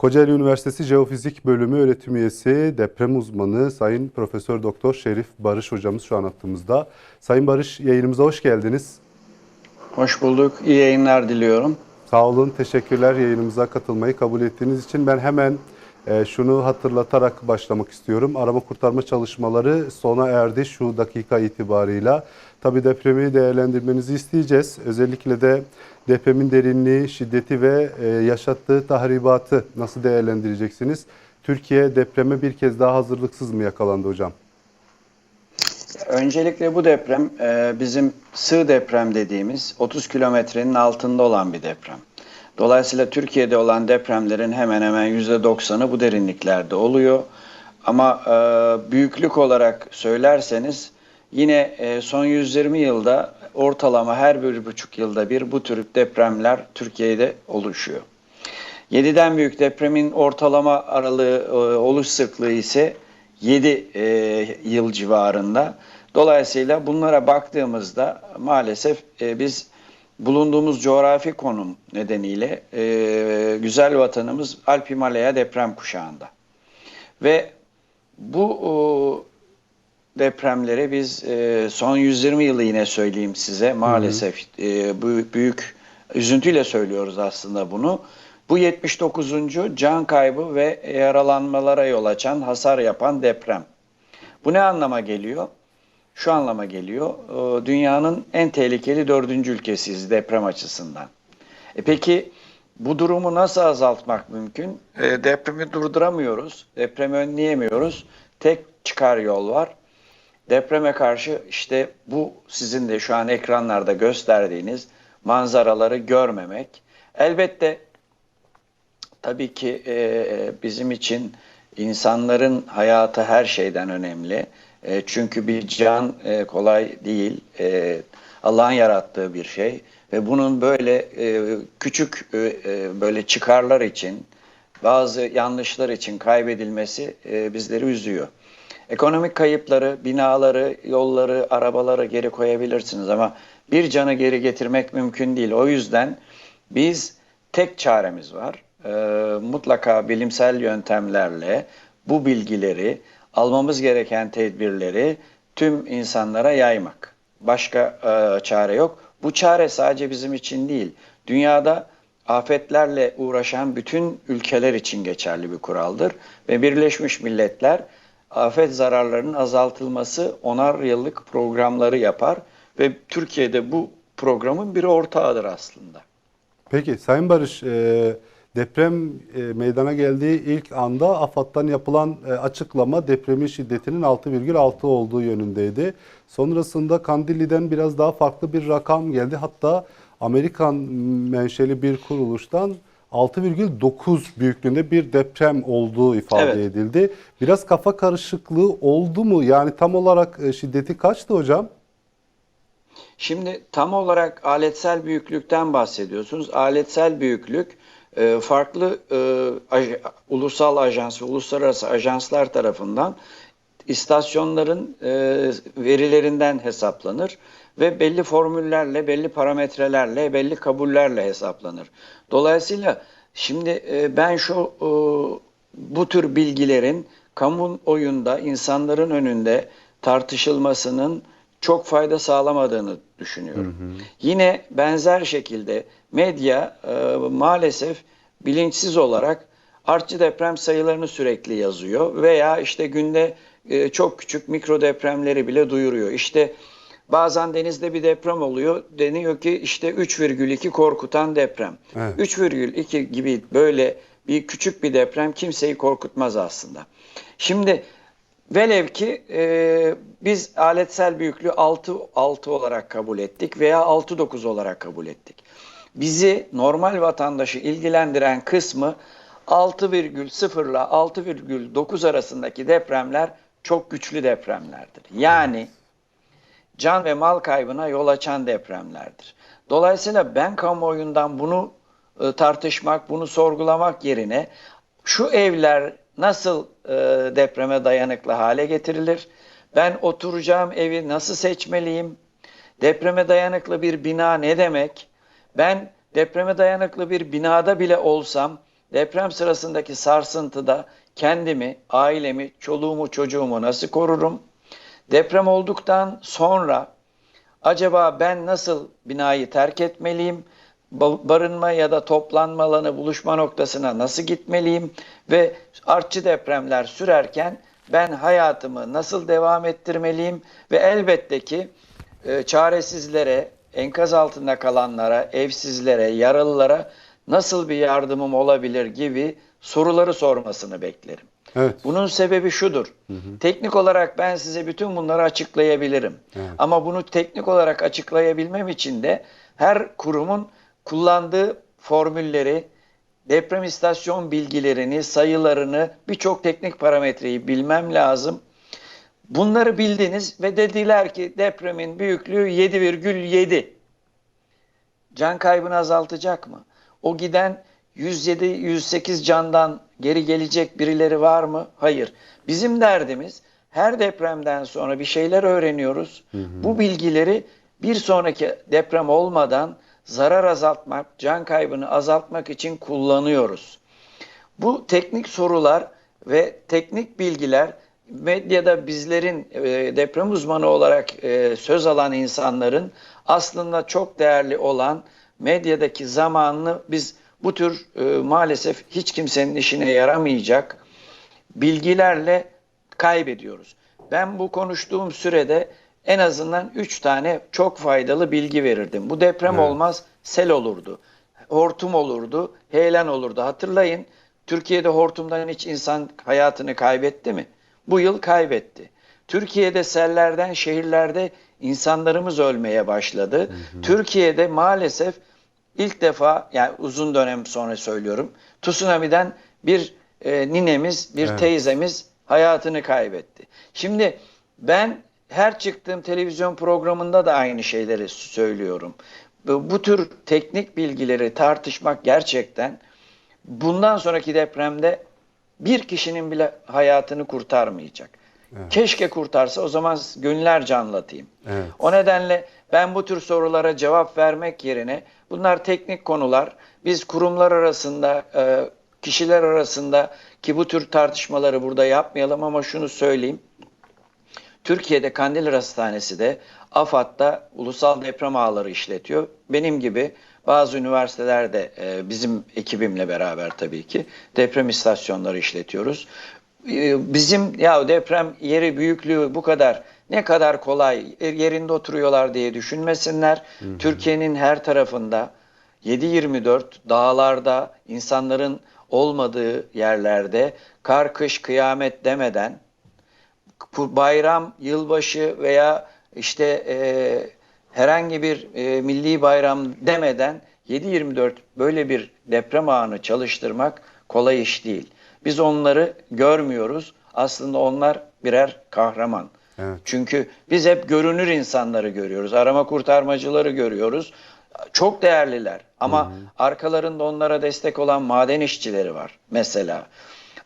Kocaeli Üniversitesi Jeofizik Bölümü öğretim üyesi, deprem uzmanı Sayın Profesör Doktor Şerif Barış hocamız şu an hattımızda. Sayın Barış yayınımıza hoş geldiniz. Hoş bulduk. İyi yayınlar diliyorum. Sağ olun, teşekkürler yayınımıza katılmayı kabul ettiğiniz için. Ben hemen şunu hatırlatarak başlamak istiyorum. Arama kurtarma çalışmaları sona erdi şu dakika itibarıyla. Tabii depremi değerlendirmenizi isteyeceğiz. Özellikle de depremin derinliği, şiddeti ve e, yaşattığı tahribatı nasıl değerlendireceksiniz? Türkiye depreme bir kez daha hazırlıksız mı yakalandı hocam? Öncelikle bu deprem e, bizim sığ deprem dediğimiz 30 kilometrenin altında olan bir deprem. Dolayısıyla Türkiye'de olan depremlerin hemen hemen %90'ı bu derinliklerde oluyor. Ama e, büyüklük olarak söylerseniz yine e, son 120 yılda ortalama her bir buçuk yılda bir bu tür depremler Türkiye'de oluşuyor. 7'den büyük depremin ortalama aralığı e, oluş sıklığı ise 7 e, yıl civarında. Dolayısıyla bunlara baktığımızda maalesef e, biz bulunduğumuz coğrafi konum nedeniyle e, güzel vatanımız Alp Himalaya deprem kuşağında. Ve bu o, depremleri biz e, son 120 yılı yine söyleyeyim size maalesef e, bu büyük üzüntüyle söylüyoruz aslında bunu. Bu 79. can kaybı ve yaralanmalara yol açan, hasar yapan deprem. Bu ne anlama geliyor? Şu anlama geliyor. e, Dünyanın en tehlikeli dördüncü ülkesiyiz deprem açısından. E peki bu durumu nasıl azaltmak mümkün? E, depremi durduramıyoruz, depremi önleyemiyoruz. Tek çıkar yol var. Depreme karşı işte bu sizin de şu an ekranlarda gösterdiğiniz manzaraları görmemek. Elbette tabii ki e, bizim için insanların hayatı her şeyden önemli. E, çünkü bir can e, kolay değil. E, Allah'ın yarattığı bir şey ve bunun böyle e, küçük e, e, böyle çıkarlar için bazı yanlışlar için kaybedilmesi e, bizleri üzüyor. Ekonomik kayıpları, binaları, yolları, arabaları geri koyabilirsiniz ama bir canı geri getirmek mümkün değil. O yüzden biz tek çaremiz var. Ee, mutlaka bilimsel yöntemlerle bu bilgileri, almamız gereken tedbirleri tüm insanlara yaymak. Başka e, çare yok. Bu çare sadece bizim için değil. Dünyada afetlerle uğraşan bütün ülkeler için geçerli bir kuraldır. Ve Birleşmiş Milletler afet zararlarının azaltılması onar yıllık programları yapar ve Türkiye'de bu programın bir ortağıdır aslında. Peki Sayın Barış, e, deprem e, meydana geldiği ilk anda AFAD'dan yapılan e, açıklama depremin şiddetinin 6,6 olduğu yönündeydi. Sonrasında Kandilli'den biraz daha farklı bir rakam geldi. Hatta Amerikan menşeli bir kuruluştan 6,9 büyüklüğünde bir deprem olduğu ifade Evet. edildi. Biraz kafa karışıklığı oldu mu? Yani tam olarak e, şiddeti kaçtı hocam? Şimdi tam olarak aletsel büyüklükten bahsediyorsunuz. Aletsel büyüklük e, farklı e, ulusal ajans ve uluslararası ajanslar tarafından istasyonların e, verilerinden hesaplanır ve belli formüllerle, belli parametrelerle, belli kabullerle hesaplanır. Dolayısıyla şimdi e, ben şu bu tür bilgilerin kamuoyunda insanların önünde tartışılmasının çok fayda sağlamadığını düşünüyorum. Yine benzer şekilde medya e, maalesef bilinçsiz olarak artçı deprem sayılarını sürekli yazıyor veya işte günde e, çok küçük mikro depremleri bile duyuruyor. İşte bazen denizde bir deprem oluyor. Deniyor ki işte 3,2 korkutan deprem. Evet. 3,2 gibi böyle bir küçük bir deprem kimseyi korkutmaz aslında. Şimdi velev ki e, biz aletsel büyüklüğü 6, 6 olarak kabul ettik veya 6-9 olarak kabul ettik. Bizi normal vatandaşı ilgilendiren kısmı 6,0 ile 6,9 arasındaki depremler çok güçlü depremlerdir. Yani can ve mal kaybına yol açan depremlerdir. Dolayısıyla ben kamuoyundan bunu e, tartışmak, bunu sorgulamak yerine şu evler nasıl e, depreme dayanıklı hale getirilir? Ben oturacağım evi nasıl seçmeliyim? Depreme dayanıklı bir bina ne demek? Ben depreme dayanıklı bir binada bile olsam deprem sırasındaki sarsıntıda kendimi, ailemi, çoluğumu, çocuğumu nasıl korurum? Deprem olduktan sonra acaba ben nasıl binayı terk etmeliyim? Ba- Barınma ya da toplanma alanı buluşma noktasına nasıl gitmeliyim? Ve artçı depremler sürerken ben hayatımı nasıl devam ettirmeliyim? Ve elbette ki e, çaresizlere, enkaz altında kalanlara, evsizlere, yaralılara nasıl bir yardımım olabilir gibi soruları sormasını beklerim. Evet. Bunun sebebi şudur. Teknik olarak ben size bütün bunları açıklayabilirim. Evet. Ama bunu teknik olarak açıklayabilmem için de her kurumun kullandığı formülleri, deprem istasyon bilgilerini, sayılarını, birçok teknik parametreyi bilmem lazım. Bunları bildiniz ve dediler ki depremin büyüklüğü 7,7. Can kaybını azaltacak mı? O giden 107-108 candan geri gelecek birileri var mı? Hayır. Bizim derdimiz her depremden sonra bir şeyler öğreniyoruz. Bu bilgileri bir sonraki deprem olmadan zarar azaltmak, can kaybını azaltmak için kullanıyoruz. Bu teknik sorular ve teknik bilgiler medyada bizlerin e, deprem uzmanı olarak e, söz alan insanların aslında çok değerli olan medyadaki zamanını biz bu tür e, maalesef hiç kimsenin işine yaramayacak bilgilerle kaybediyoruz. Ben bu konuştuğum sürede en azından 3 tane çok faydalı bilgi verirdim. Bu deprem Evet. olmaz, sel olurdu. Hortum olurdu, heyelan olurdu. Hatırlayın Türkiye'de hortumdan hiç insan hayatını kaybetti mi? Bu yıl kaybetti. Türkiye'de sellerden şehirlerde insanlarımız ölmeye başladı. Türkiye'de maalesef ilk defa yani uzun dönem sonra söylüyorum. Tsunami'den bir e, ninemiz, bir Evet. teyzemiz hayatını kaybetti. Şimdi ben her çıktığım televizyon programında da aynı şeyleri söylüyorum. Bu, bu tür teknik bilgileri tartışmak gerçekten bundan sonraki depremde bir kişinin bile hayatını kurtarmayacak. Keşke kurtarsa o zaman gönüllerce anlatayım. Evet. O nedenle ben bu tür sorulara cevap vermek yerine bunlar teknik konular. Biz kurumlar arasında, e, kişiler arasında ki bu tür tartışmaları burada yapmayalım ama şunu söyleyeyim. Türkiye'de Kandilli Hastanesi de AFAD'da ulusal deprem ağları işletiyor. Benim gibi bazı üniversitelerde e, bizim ekibimle beraber tabii ki deprem istasyonları işletiyoruz. E, Bizim ya deprem yeri büyüklüğü bu kadar ne kadar kolay e, yerinde oturuyorlar diye düşünmesinler. Türkiye'nin her tarafında 7-24 dağlarda insanların olmadığı yerlerde kar kış kıyamet demeden bayram, yılbaşı veya işte e, herhangi bir e, milli bayram demeden 7-24 böyle bir deprem ağını çalıştırmak kolay iş değil. Biz onları görmüyoruz. Aslında onlar birer kahraman. Evet. Çünkü biz hep görünür insanları görüyoruz. Arama kurtarmacıları görüyoruz. Çok değerliler ama arkalarında onlara destek olan maden işçileri var mesela.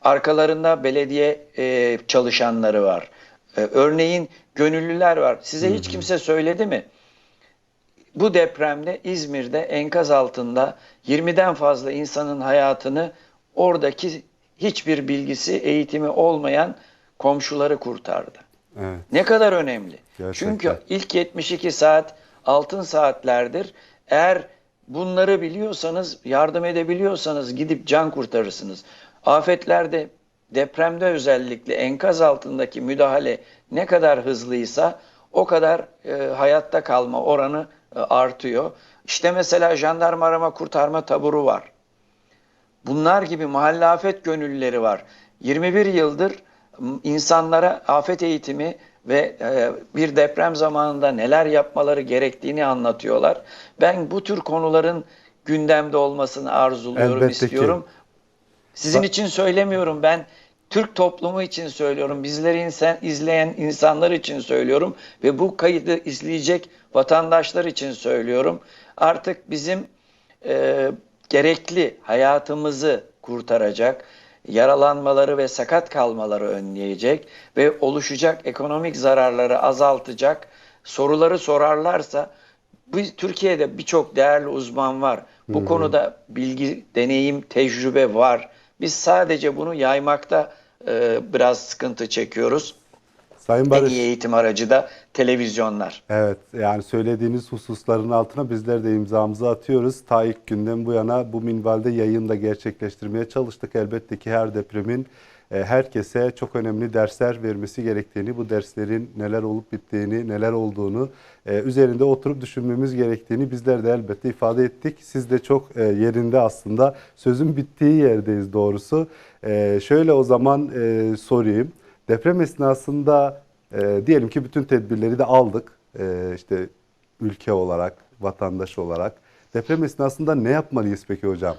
Arkalarında belediye e, çalışanları var. E, örneğin gönüllüler var. Size hiç kimse söyledi mi? Bu depremde İzmir'de enkaz altında 20'den fazla insanın hayatını oradaki hiçbir bilgisi, eğitimi olmayan komşuları kurtardı. Evet. Ne kadar önemli. Gerçekten. Çünkü ilk 72 saat altın saatlerdir. Eğer bunları biliyorsanız, yardım edebiliyorsanız gidip can kurtarırsınız. Afetlerde, depremde özellikle enkaz altındaki müdahale ne kadar hızlıysa o kadar e, hayatta kalma oranı e, artıyor. İşte mesela jandarma arama kurtarma taburu var. Bunlar gibi mahalle afet gönüllüleri var. 21 yıldır insanlara afet eğitimi ve e, bir deprem zamanında neler yapmaları gerektiğini anlatıyorlar. Ben bu tür konuların gündemde olmasını arzuluyorum, Elbette ki. Sizin Ba- için söylemiyorum ben. Türk toplumu için söylüyorum. Bizleri insan, izleyen insanlar için söylüyorum. Ve bu kaydı izleyecek vatandaşlar için söylüyorum. Artık bizim e, gerekli hayatımızı kurtaracak, yaralanmaları ve sakat kalmaları önleyecek ve oluşacak ekonomik zararları azaltacak soruları sorarlarsa bu Türkiye'de birçok değerli uzman var. Bu konuda bilgi, deneyim, tecrübe var. Biz sadece bunu yaymakta e, biraz sıkıntı çekiyoruz. Sayın En Barış. iyi eğitim aracı da televizyonlar. Evet yani söylediğiniz hususların altına bizler de imzamızı atıyoruz. Ta ilk günden bu yana bu minvalde yayın da gerçekleştirmeye çalıştık. Elbette ki her depremin herkese çok önemli dersler vermesi gerektiğini, bu derslerin neler olup bittiğini, neler olduğunu e, üzerinde oturup düşünmemiz gerektiğini bizler de elbette ifade ettik. Siz de çok e, yerinde aslında sözün bittiği yerdeyiz doğrusu. E, Şöyle o zaman e, sorayım. Deprem esnasında e, diyelim ki bütün tedbirleri de aldık. E, işte ülke olarak, vatandaş olarak. Deprem esnasında ne yapmalıyız peki hocam?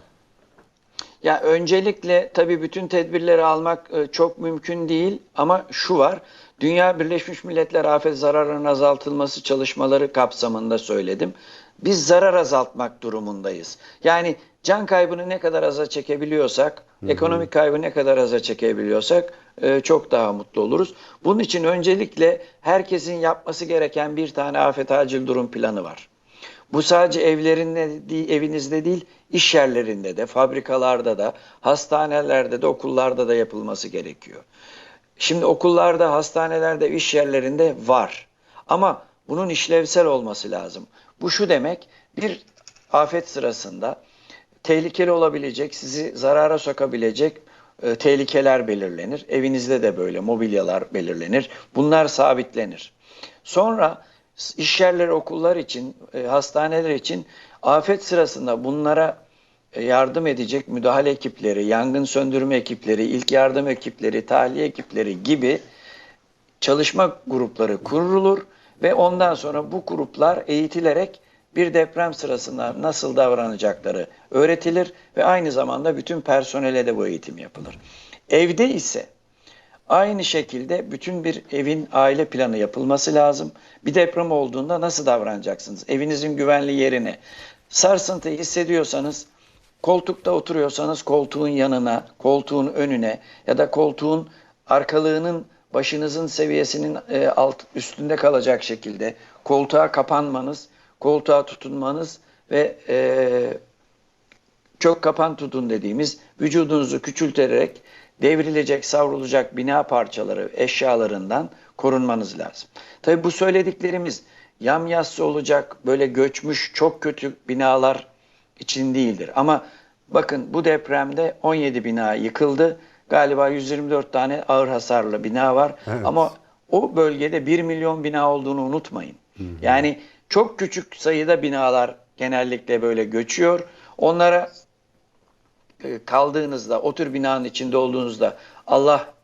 Ya öncelikle tabii bütün tedbirleri almak e, çok mümkün değil ama şu var. Dünya Birleşmiş Milletler Afet Zararının Azaltılması çalışmaları kapsamında söyledim. Biz zarar azaltmak durumundayız. Yani can kaybını ne kadar aza çekebiliyorsak, ekonomik kaybı ne kadar aza çekebiliyorsak e, çok daha mutlu oluruz. Bunun için öncelikle herkesin yapması gereken bir tane afet acil durum planı var. Bu sadece evlerinde evinizde değil, iş yerlerinde de, fabrikalarda da, hastanelerde de, okullarda da yapılması gerekiyor. Şimdi okullarda, hastanelerde, iş yerlerinde var. Ama bunun işlevsel olması lazım. Bu şu demek, bir afet sırasında tehlikeli olabilecek, sizi zarara sokabilecek e, tehlikeler belirlenir. Evinizde de böyle mobilyalar belirlenir. Bunlar sabitlenir. Sonra iş yerleri, okullar için, e, hastaneler için afet sırasında bunlara e, yardım edecek müdahale ekipleri, yangın söndürme ekipleri, ilk yardım ekipleri, tahliye ekipleri gibi çalışma grupları kurulur ve ondan sonra bu gruplar eğitilerek bir deprem sırasında nasıl davranacakları öğretilir ve aynı zamanda bütün personele de bu eğitim yapılır. Evde ise aynı şekilde bütün bir evin aile planı yapılması lazım. Bir deprem olduğunda nasıl davranacaksınız? Evinizin güvenli yerine sarsıntı hissediyorsanız koltukta oturuyorsanız koltuğun yanına, koltuğun önüne ya da koltuğun arkalığının başınızın seviyesinin e, alt üstünde kalacak şekilde koltuğa kapanmanız, koltuğa tutunmanız ve e, çok kapan tutun dediğimiz vücudunuzu küçülterek devrilecek, savrulacak bina parçaları, eşyalarından korunmanız lazım. Tabi bu söylediklerimiz yamyassı olacak, böyle göçmüş çok kötü binalar için değildir. Ama bakın bu depremde 17 bina yıkıldı. Galiba 124 tane ağır hasarlı bina var. Evet. Ama o bölgede 1 milyon bina olduğunu unutmayın. Yani çok küçük sayıda binalar genellikle böyle göçüyor. Onlara kaldığınızda, o tür binanın içinde olduğunuzda Allah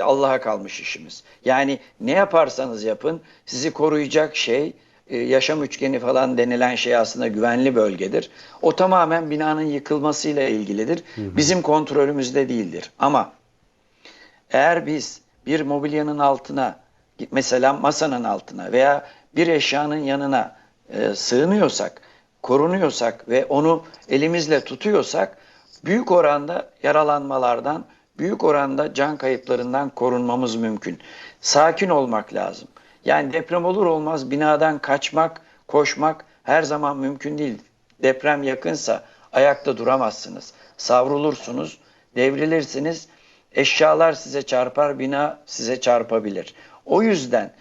Allah'a kalmış işimiz. Yani ne yaparsanız yapın sizi koruyacak şey e, yaşam üçgeni falan denilen şey aslında güvenli bölgedir. O tamamen binanın yıkılmasıyla ilgilidir. Bizim kontrolümüzde değildir. Ama eğer biz bir mobilyanın altına mesela masanın altına veya bir eşyanın yanına e, sığınıyorsak, korunuyorsak ve onu elimizle tutuyorsak büyük oranda yaralanmalardan, büyük oranda can kayıplarından korunmamız mümkün. Sakin olmak lazım. Yani deprem olur olmaz binadan kaçmak, koşmak her zaman mümkün değil. Deprem yakınsa ayakta duramazsınız. Savrulursunuz, devrilirsiniz. Eşyalar size çarpar, bina size çarpabilir. O yüzden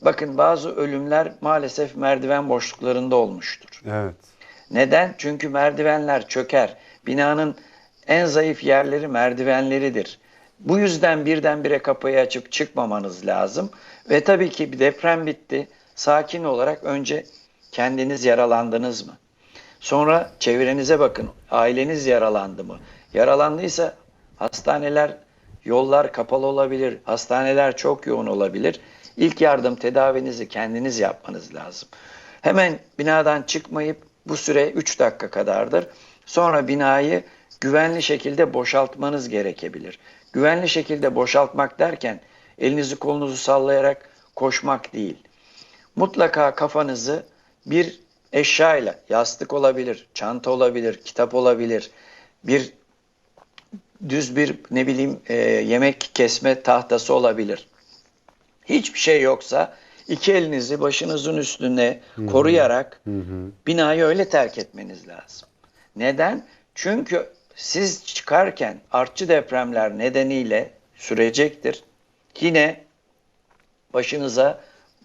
bakın bazı ölümler maalesef merdiven boşluklarında olmuştur. Evet. Neden? Çünkü merdivenler çöker. Binanın en zayıf yerleri merdivenleridir. Bu yüzden birdenbire kapıyı açıp çıkmamanız lazım. Ve tabii ki bir deprem bitti. Sakin olarak önce kendiniz yaralandınız mı? Sonra çevrenize bakın. Aileniz yaralandı mı? Yaralandıysa hastaneler, yollar kapalı olabilir. Hastaneler çok yoğun olabilir. İlk yardım tedavinizi kendiniz yapmanız lazım. Hemen binadan çıkmayıp bu süre 3 dakika kadardır. Sonra binayı güvenli şekilde boşaltmanız gerekebilir. Güvenli şekilde boşaltmak derken elinizi kolunuzu sallayarak koşmak değil. Mutlaka kafanızı bir eşyayla, yastık olabilir, çanta olabilir, kitap olabilir, bir düz bir ne bileyim e, yemek kesme tahtası olabilir. Hiçbir şey yoksa iki elinizi başınızın üstüne koruyarak binayı öyle terk etmeniz lazım. Neden? Çünkü siz çıkarken artçı depremler nedeniyle sürecektir. Yine başınıza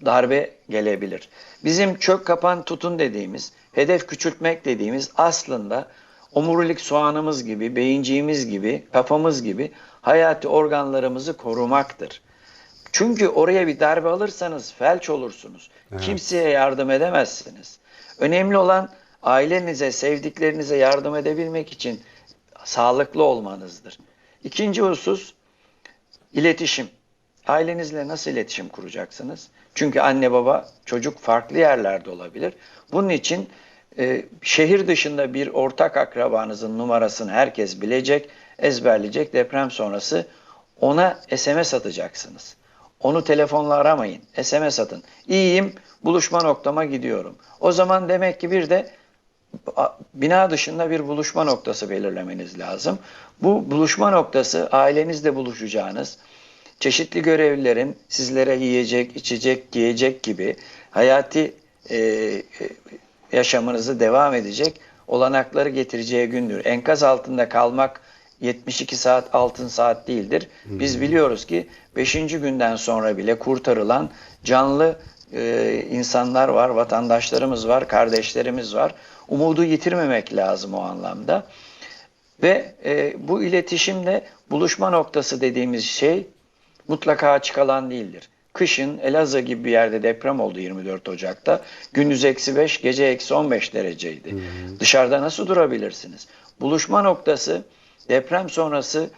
darbe gelebilir. Bizim çök kapan tutun dediğimiz, hedef küçültmek dediğimiz aslında omurilik soğanımız gibi, beyinciğimiz gibi, kafamız gibi hayati organlarımızı korumaktır. Çünkü oraya bir darbe alırsanız felç olursunuz. Kimseye yardım edemezsiniz. Önemli olan ailenize, sevdiklerinize yardım edebilmek için sağlıklı olmanızdır. İkinci husus İletişim. Ailenizle nasıl iletişim kuracaksınız? Çünkü anne baba çocuk farklı yerlerde olabilir. Bunun için e, şehir dışında bir ortak akrabanızın numarasını herkes bilecek, ezberleyecek. Deprem sonrası ona SMS atacaksınız. Onu telefonla aramayın. SMS atın. İyiyim, buluşma noktama gidiyorum. O zaman demek ki bir de bina dışında bir buluşma noktası belirlemeniz lazım. Bu buluşma noktası ailenizle buluşacağınız, çeşitli görevlilerin sizlere yiyecek, içecek, giyecek gibi hayati e, e, yaşamınızı devam edecek olanakları getireceği gündür. Enkaz altında kalmak 72 saat altın saat değildir. Biz biliyoruz ki 5. günden sonra bile kurtarılan canlı e, insanlar var, vatandaşlarımız var, kardeşlerimiz var. Umudu yitirmemek lazım o anlamda. Ve e, bu iletişimde buluşma noktası dediğimiz şey mutlaka açık alan değildir. Kışın Elazığ gibi bir yerde deprem oldu 24 Ocak'ta. Gündüz eksi 5, gece eksi 15 dereceydi. Dışarıda nasıl durabilirsiniz? Buluşma noktası deprem sonrası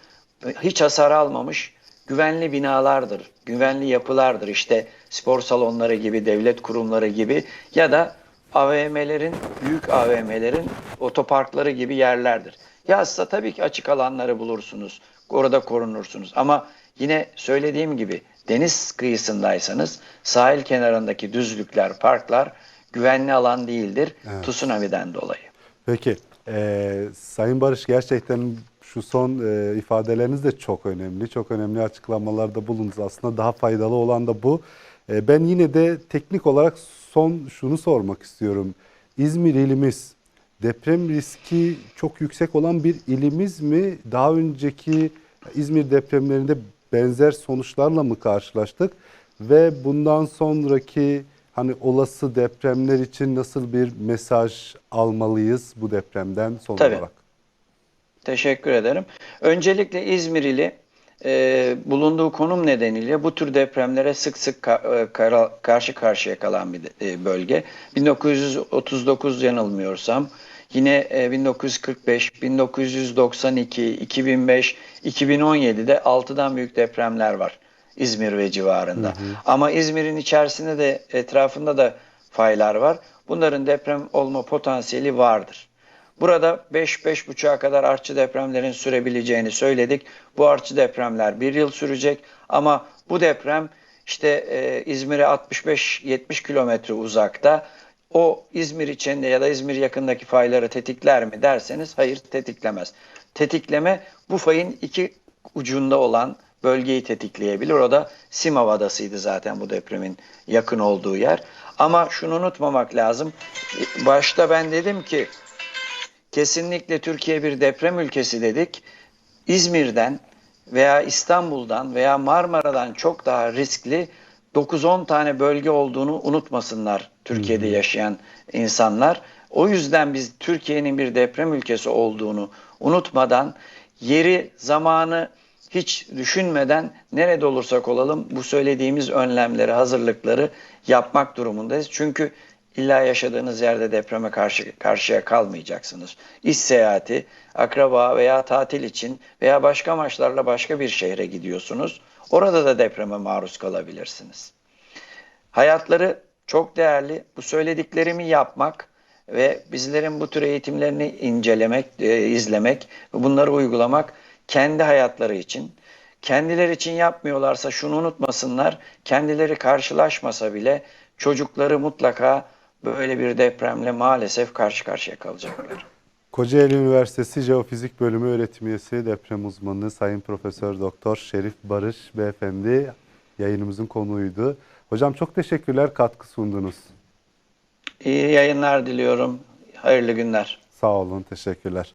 e, hiç hasar almamış güvenli binalardır, güvenli yapılardır. İşte spor salonları gibi, devlet kurumları gibi ya da AVM'lerin, büyük AVM'lerin otoparkları gibi yerlerdir. Yazsa tabii ki açık alanları bulursunuz. Orada korunursunuz. Ama yine söylediğim gibi deniz kıyısındaysanız sahil kenarındaki düzlükler, parklar güvenli alan değildir. Tsunami'den dolayı. Peki, e, Sayın Barış gerçekten şu son e, ifadeleriniz de çok önemli. Çok önemli açıklamalarda bulundunuz. Aslında daha faydalı olan da bu. E, ben yine de teknik olarak son şunu sormak istiyorum. İzmir ilimiz deprem riski çok yüksek olan bir ilimiz mi? Daha önceki İzmir depremlerinde benzer sonuçlarla mı karşılaştık? Ve bundan sonraki hani olası depremler için nasıl bir mesaj almalıyız bu depremden son Tabii. olarak? Teşekkür ederim. Öncelikle İzmir ili e, bulunduğu konum nedeniyle bu tür depremlere sık sık ka- e, kara- karşı karşıya kalan bir e, bölge. 1939 yanılmıyorsam yine e, 1945, 1992, 2005, 2017'de 6'dan büyük depremler var İzmir ve civarında. Ama İzmir'in içerisinde de etrafında da faylar var. Bunların deprem olma potansiyeli vardır. Burada 5-5,5'a kadar artçı depremlerin sürebileceğini söyledik. Bu artçı depremler bir yıl sürecek ama bu deprem işte e, İzmir'e 65-70 kilometre uzakta. O İzmir içinde ya da İzmir yakındaki fayları tetikler mi derseniz hayır tetiklemez. Tetikleme bu fayın iki ucunda olan bölgeyi tetikleyebilir. O da Simav Adası'ydı zaten bu depremin yakın olduğu yer. Ama şunu unutmamak lazım. Başta ben dedim ki kesinlikle Türkiye bir deprem ülkesi dedik. İzmir'den veya İstanbul'dan veya Marmara'dan çok daha riskli 9-10 tane bölge olduğunu unutmasınlar Türkiye'de yaşayan insanlar. O yüzden biz Türkiye'nin bir deprem ülkesi olduğunu unutmadan yeri, zamanı hiç düşünmeden nerede olursak olalım bu söylediğimiz önlemleri, hazırlıkları yapmak durumundayız. Çünkü illa yaşadığınız yerde depreme karşı karşıya kalmayacaksınız. İş seyahati, akraba veya tatil için veya başka amaçlarla başka bir şehre gidiyorsunuz. Orada da depreme maruz kalabilirsiniz. Hayatları çok değerli. Bu söylediklerimi yapmak ve bizlerin bu tür eğitimlerini incelemek, e, izlemek ve bunları uygulamak kendi hayatları için. Kendileri için yapmıyorlarsa şunu unutmasınlar. Kendileri karşılaşmasa bile çocukları mutlaka böyle bir depremle maalesef karşı karşıya kalacaklar. Kocaeli Üniversitesi Jeofizik Bölümü öğretim üyesi deprem uzmanı Sayın Profesör Doktor Şerif Barış Beyefendi yayınımızın konuğuydu. Hocam çok teşekkürler katkı sundunuz. İyi yayınlar diliyorum. Hayırlı günler. Sağ olun, teşekkürler.